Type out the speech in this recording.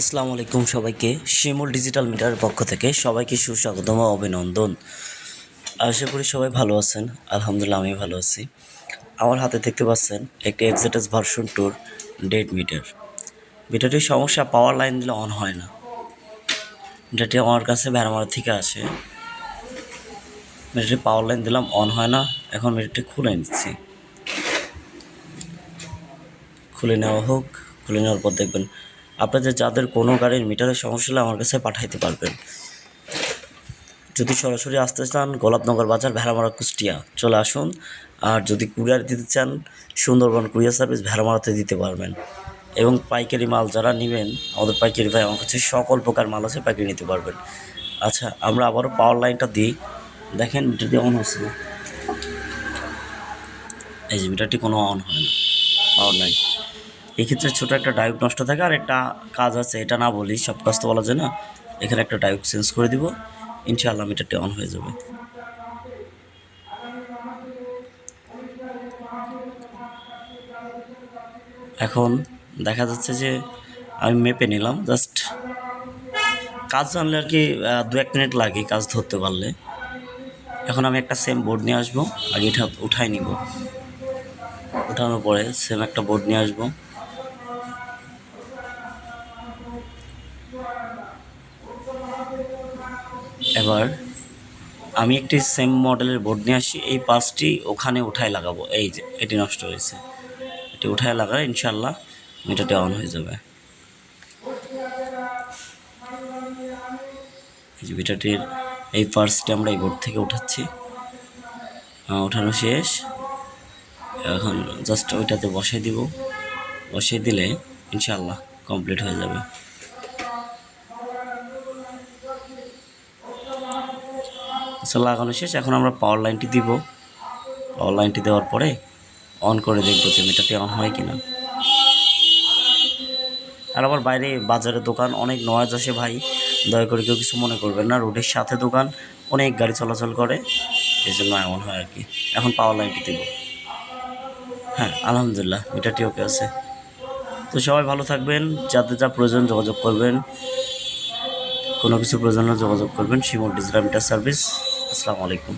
আসসালামু আলাইকুম সবাইকে। শিমুল ডিজিটাল মিটারের পক্ষ থেকে সবাইকে সুস্বাগতম ও অভিনন্দন। আশা করি সবাই ভালো আছেন। আলহামদুলিল্লাহ আমি ভালো আছি। আমার হাতে দেখতে পাচ্ছেন একটি এক্সেটাস ভার্সন টুর ডেড মিটার মিটারটির সমস্যা পাওয়ার লাইন দিলে অন হয় না। মিটারটি আমার কাছে ভ্যারামারা থেকে আসে। মিটারটি পাওয়ার লাইন দিলাম অন হয় না। এখন মিটারটি খুলে নিচ্ছি। খুলে নেওয়া হোক, খুলে নেওয়ার পর দেখবেন আপনাদের যাদের কোনো গাড়ির মিটারের সমস্যা হলে আমার কাছে পাঠাইতে পারবেন। যদি সরাসরি আসতে চান, গোলাপনগর বাজার ভেড়ামারা কুষ্টিয়া চলে আসুন। আর যদি কুরিয়ার দিতে চান, সুন্দরবন কুরিয়ার সার্ভিস ভেড়ামারাতে দিতে পারবেন। এবং পাইকারি মাল যারা নেবেন, আমাদের পাইকারি ভাই আমার কাছে সকল প্রকার মাল আছে, পাইকারি নিতে পারবেন। আচ্ছা আমরা আবারও পাওয়ার লাইনটা দিই। দেখেন মিটারটি অন হচ্ছে। এই যে মিটারটি কোনো অন হয় না। পাওয়ার লাইন এক্ষেত্রে ছোটো একটা ডায়োড নষ্ট থাকে আর একটা কাজ আছে, এটা না বলি সব কাজ তো বলা যায় না এখানে একটা ডায়োড চেঞ্জ করে দিব। ইনশাআল্লাহ মিটারটি অন হয়ে যাবে। এখন দেখা যাচ্ছে যে আমি মেপে নিলাম, জাস্ট কাজ জানলে আর কি দু এক মিনিট লাগে কাজ ধরতে পারলে। এখন আমি একটা সেম বোর্ড নিয়ে আসব, আগে এটা উঠাই নিব। ওঠানোর পরে সেম একটা বোর্ড নিয়ে আসব। এবার আমি একটি সেম মডেলের বোর্ড নিয়ে আসি। এই পাঁচটি ওখানে উঠায় লাগাবো। এই যে, এটি নষ্ট হয়েছে। এটি উঠায় লাগালে ইনশাল্লাহ মিটারটি অন হয়ে যাবে। মিটারটির এই পার্সটি আমরা এই বোর্ড থেকে উঠাচ্ছি। উঠানো শেষ। এখন জাস্ট ওইটাতে বসিয়ে দিব। বসিয়ে দিলে ইনশাল্লাহ কমপ্লিট হয়ে যাবে। আচ্ছা লাগানো শেষ। এখন আমরা পাওয়ার লাইনটি দিব। পাওয়ার লাইনটি দেওয়ার পরে অন করে দেখব যে মিটারটি অন হয় কিনা। আর আবার বাইরে বাজারে দোকান অনেক নয়েজ আসে ভাই। দয়া করে কেউ কিছু মনে করবেন না। রোডের সাথে দোকান অনেক গাড়ি চলাচল করে। এই জন্য এমন হয় আর কি। এখন পাওয়ার লাইনটি দেব। হ্যাঁ আলহামদুলিল্লাহ মিটারটি ওকে আছে। তো সবাই ভালো থাকবেন। যাতে যা প্রয়োজন যোগাযোগ করবেন। কোনো কিছু প্রয়োজন যোগাযোগ করবেন। শিমুল ডিজিটাল মিটার সার্ভিস আসসালামু আলাইকুম।